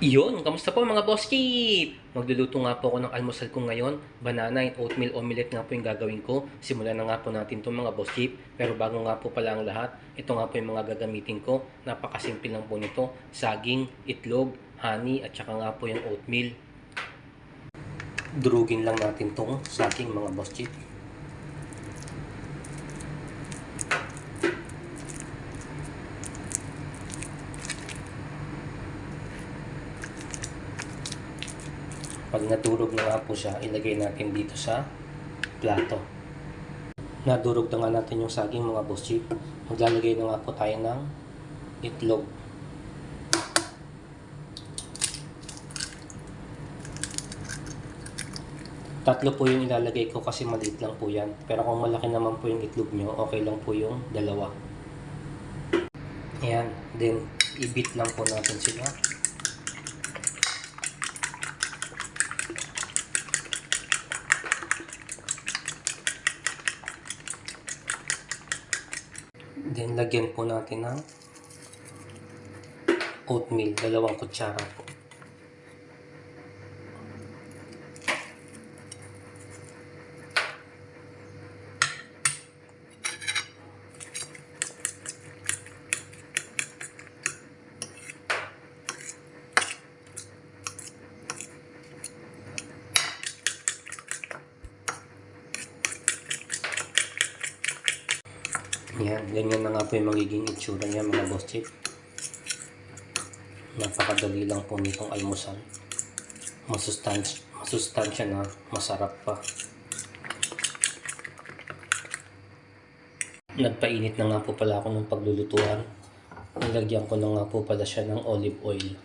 Iyon, kamusta po mga boss Keep? Magluluto nga po ako ng almusal ko ngayon. Banana and oatmeal omelette nga po yung gagawin ko. Simulan na nga po natin itong mga boss Keep. Pero bago nga po pala ang lahat, ito nga po yung mga gagamitin ko. Napakasimple lang po nito. Saging, itlog, honey, at saka nga po yung oatmeal. Durugin lang natin itong saging mga boss Keep. Pag nadurog na nga po siya, ilagay natin dito sa plato. Nadurog na nga natin yung saging mga boss chief. Maglalagay na nga po tayo ng itlog. Tatlo po yung ilalagay ko kasi maliit lang po yan. Pero kung malaki naman po yung itlog nyo, okay lang po yung dalawa. Ayan. Then, i-beat lang po natin sila. Then, lagyan po natin ng oatmeal, dalawang kutsara po. Yan, ganyan na nga po yung magiging itsura niya mga boss chief. Napakadali lang po nitong almusal. Masustansya, masustansya na masarap pa. Nagpainit na nga po pala ako ng paglulutuan. Nilagyan ko na nga po pala siya ng olive oil.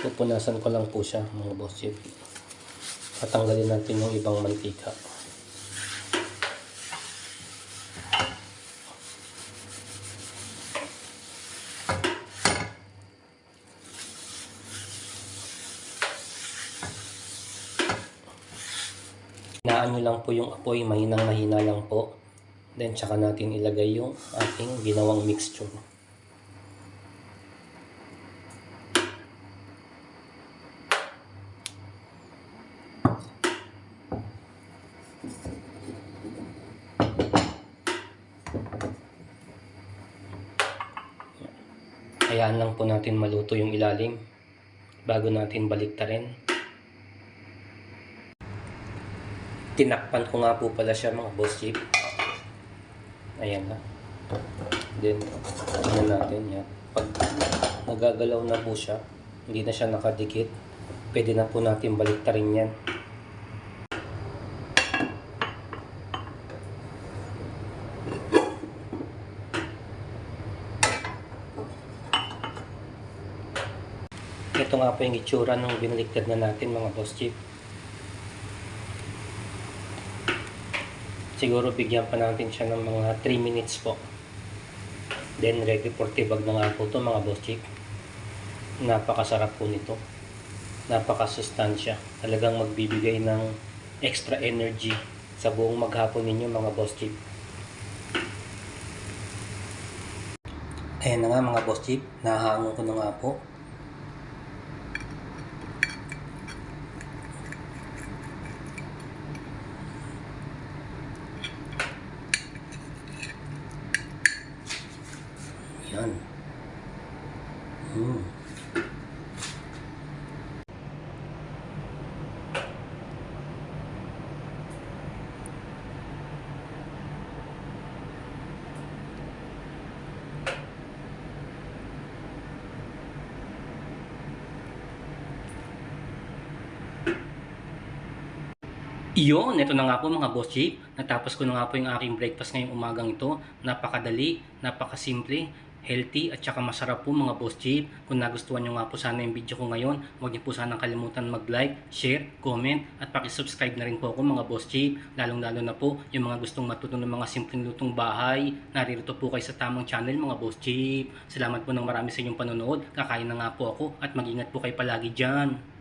Pupunasan ko lang po siya mga boss chief. Patanggalin natin yung ibang mantika. Hinaan nyo lang po yung apoy, mahinang mahina lang po. Then, tsaka natin ilagay yung ating ginawang mixture. Hayaan lang po natin maluto yung ilalim bago natin baliktarin. Tinakpan ko nga po pala siya mga boss jeep. Ayan na. Then, tingnan natin yan. Pag nagagalaw na po siya, hindi na siya nakadikit, pwede na po natin baliktarin yan. Ito nga po yung itsura ng binaliktad na natin mga boss chief. Siguro bigyan pa natin siya ng mga 3 minutes po. Then ready for tibag na nga po ito mga boss chief. Napakasarap po nito. Napakasustansya. Talagang magbibigay ng extra energy sa buong maghapon ninyo mga boss chief. Ayan na nga mga boss chief. Nahangon ko na nga po. Yan. Hmm. Iyon, ito na nga po mga boss chief. Natapos ko na nga po yung aking breakfast ngayong umagang ito. Napakadali, napakasimple, healthy at saka masarap po mga boss chief. Kung nagustuhan nyo nga po sana yung video ko ngayon, huwag niyo po sana kalimutan mag-like, share, comment at pakisubscribe na rin po ako mga boss chief. Lalong lalo na po yung mga gustong matuto ng mga simpleng lutong bahay. Naririto po kayo sa tamang channel mga boss chief. Salamat po ng marami sa inyong panonood. Kakain na nga po ako at mag-ingat po kayo palagi dyan.